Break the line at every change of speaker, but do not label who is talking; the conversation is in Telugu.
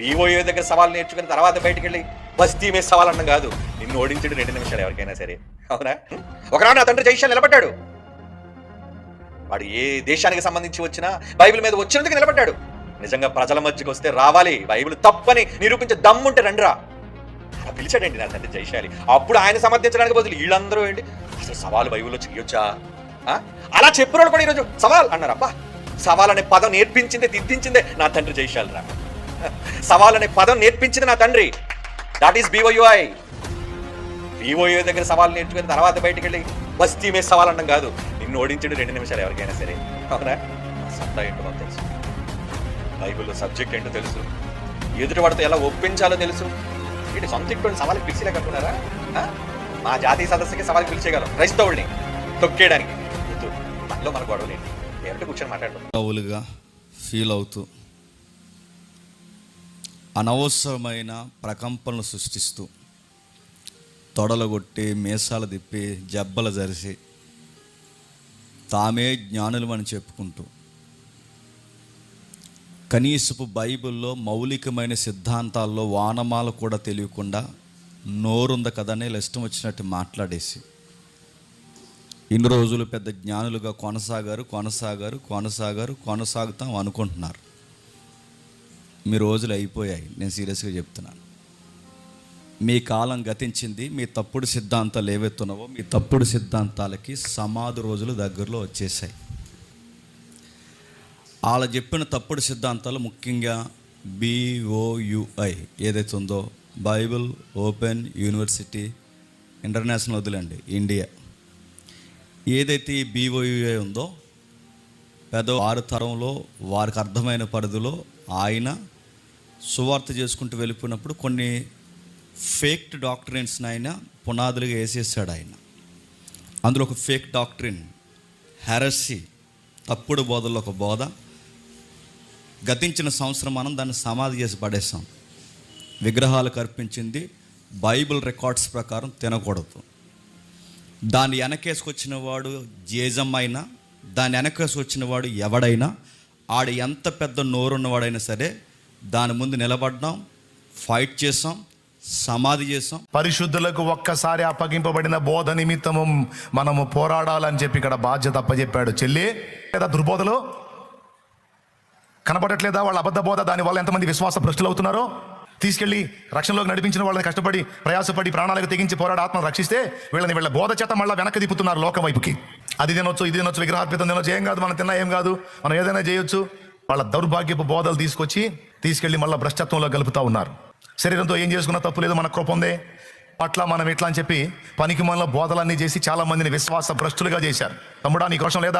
బీఓఏ దగ్గర సవాల్ నేర్చుకుని తర్వాత బయటికి వెళ్ళి బస్తీ మీద సవాల్ అన్నం కాదు. నిన్ను ఓడించడు రెండు నిమిషాలు ఎవరికైనా సరే. అవునా? ఒకనాడు నా తండ్రి జైశాల్ నిలబడ్డాడు. వాడు ఏ దేశానికి సంబంధించి వచ్చినా బైబిల్ మీద వచ్చినందుకు నిలబడ్డాడు. నిజంగా ప్రజల మధ్యకి వస్తే రావాలి. బైబిల్ తప్పని నిరూపించే దమ్ముంటే రండిరా. అలా పిలిచాడండి నా తండ్రి జైశాలి అప్పుడు ఆయన సమర్థించడానికి బదులు వీళ్ళందరూ ఏంటి? అసలు సవాలు బైబిల్లో చెయ్యొచ్చా? అలా చెప్పిన కూడా ఈరోజు సవాల్ అన్నారు అబ్బా సవాల్ అనే పదం నేర్పించిందే దిద్దించిందే నా తండ్రి జైశాలి రా. సవాల్ అనే పదం నేర్పించింది నా తండ్రి. దాట్ ఈస్ బీఓయుఐ బీఓయూ దగ్గర సవాల్ నేర్చుకుని తర్వాత బయటికి వెళ్ళి బస్తీ మీద సవాల్ అన్నం కాదు. నిన్ను ఓడించడు రెండు నిమిషాలు ఎవరికైనా సరే. అవునా? సత్తా ఏంటో మాకు తెలుసు. బైబిల్లో సబ్జెక్ట్ ఏంటో తెలుసు. ఎదుటి వాడితో ఎలా ఒప్పించాలో తెలుసు. ఇటు సొంత ఇంట్లో సవాళ్ళకి పిలిచేయలేకపోతున్నారా మా జాతీయ సదస్సుకి సవాల్కి పిలిచేయగలం. క్రైస్తవుల్ని తొక్కేయడానికి. మనలో మన గొడవలేండి ఎవరికి కూర్చొని మాట్లాడడం
ఫీల్ అవుతూ అనవసరమైన ప్రకంపనలు సృష్టిస్తూ తొడలగొట్టి మీసాలు తిప్పి జబ్బలు జరిసి తామే జ్ఞానులు అని చెప్పుకుంటూ కనీసపు బైబిల్లో మౌలికమైన సిద్ధాంతాల్లో వానమాల కూడా తెలియకుండా నోరుంది కదనే ఇలా ఇష్టం వచ్చినట్టు మాట్లాడేసి ఇన్ని రోజులు పెద్ద జ్ఞానులుగా కొనసాగారు కొనసాగారు కొనసాగారు కొనసాగుతాం అనుకుంటున్నారు. మీ రోజులు అయిపోయాయి. నేను సీరియస్గా చెప్తున్నాను. మీ కాలం గతించింది మీ తప్పుడు సిద్ధాంతాలు ఏవెత్తున్నావో మీ తప్పుడు సిద్ధాంతాలకి సమాధి రోజులు దగ్గరలో వచ్చేసాయి. వాళ్ళు చెప్పిన తప్పుడు సిద్ధాంతాలు ముఖ్యంగా బిఓయుఐ ఏదైతే ఉందో బైబిల్ ఓపెన్ యూనివర్సిటీ ఇంటర్నేషనల్ వదిలేండి ఇండియా. ఏదైతే ఈ బీఓయుఐ ఉందో పెద్ద వారి తరంలో వారికి అర్థమైన పరిధిలో ఆయన సువార్త చేసుకుంటూ వెళ్ళిపోయినప్పుడు కొన్ని ఫేక్ డాక్టరెంట్స్ని ఆయన పునాదులుగా వేసేసాడు ఆయన. అందులో ఒక ఫేక్ డాక్టరిన్ హెరసి తప్పుడు బోధల్లో ఒక బోధ గతించిన సంవత్సరం మనం దాన్ని సమాధి చేసి పడేసాం విగ్రహాలకు అర్పించింది బైబిల్ రికార్డ్స్ ప్రకారం తినకూడదు. దాన్ని వెనకేసుకొచ్చిన వాడు జేజమ్మైనా దాని వెనకసి వచ్చినవాడు వాడు ఎవడైనా ఆడు ఎంత పెద్ద నోరున్నవాడైనా సరే దాని ముందు నిలబడ్డాం ఫైట్ చేసాం సమాధి చేసాం
పరిశుద్ధులకు ఒక్కసారి అప్పగింపబడిన బోధ నిమిత్తము మనము పోరాడాలని చెప్పి ఇక్కడ బాధ్యత అప్పచెప్పాడు చెల్లి లేదా దుర్బోధలు? కనపడట్లేదా వాళ్ళ అబద్ధ బోధ? దాని వల్ల ఎంతమంది విశ్వాస భ్రష్టులు అవుతున్నారో? తీసుకెళ్ళి రక్షణలోకి నడిపించిన వాళ్ళని కష్టపడి ప్రయాసపడి ప్రాణాలకు తెగించి పోరాడి ఆత్మను రక్షిస్తే వీళ్ళని వీళ్ళ బోధ చేత మళ్ళీ వెనక్కి తిప్పుతున్నారు లోకం వైపుకి. అది తినొచ్చు ఇది తినొచ్చు విగ్రహార్పితం తినొచ్చు ఏం కాదు మనం తిన్నా ఏం కాదు మనం ఏదైనా చేయొచ్చు. వాళ్ళ దౌర్భాగ్యపు బోధలు తీసుకొచ్చి తీసుకెళ్ళి మళ్ళీ భ్రష్టత్వంలో కలుపుతా ఉన్నారు. శరీరంతో ఏం చేసుకున్నా తప్పు లేదు మన కృప ఉందే. పట్ల మనం ఇట్లా అని చెప్పి పనికి మనలో బోధలన్నీ చేసి చాలా మందిని విశ్వాస భ్రష్టులుగా చేశారు. తమ్ముడా నీ కోసం లేదా?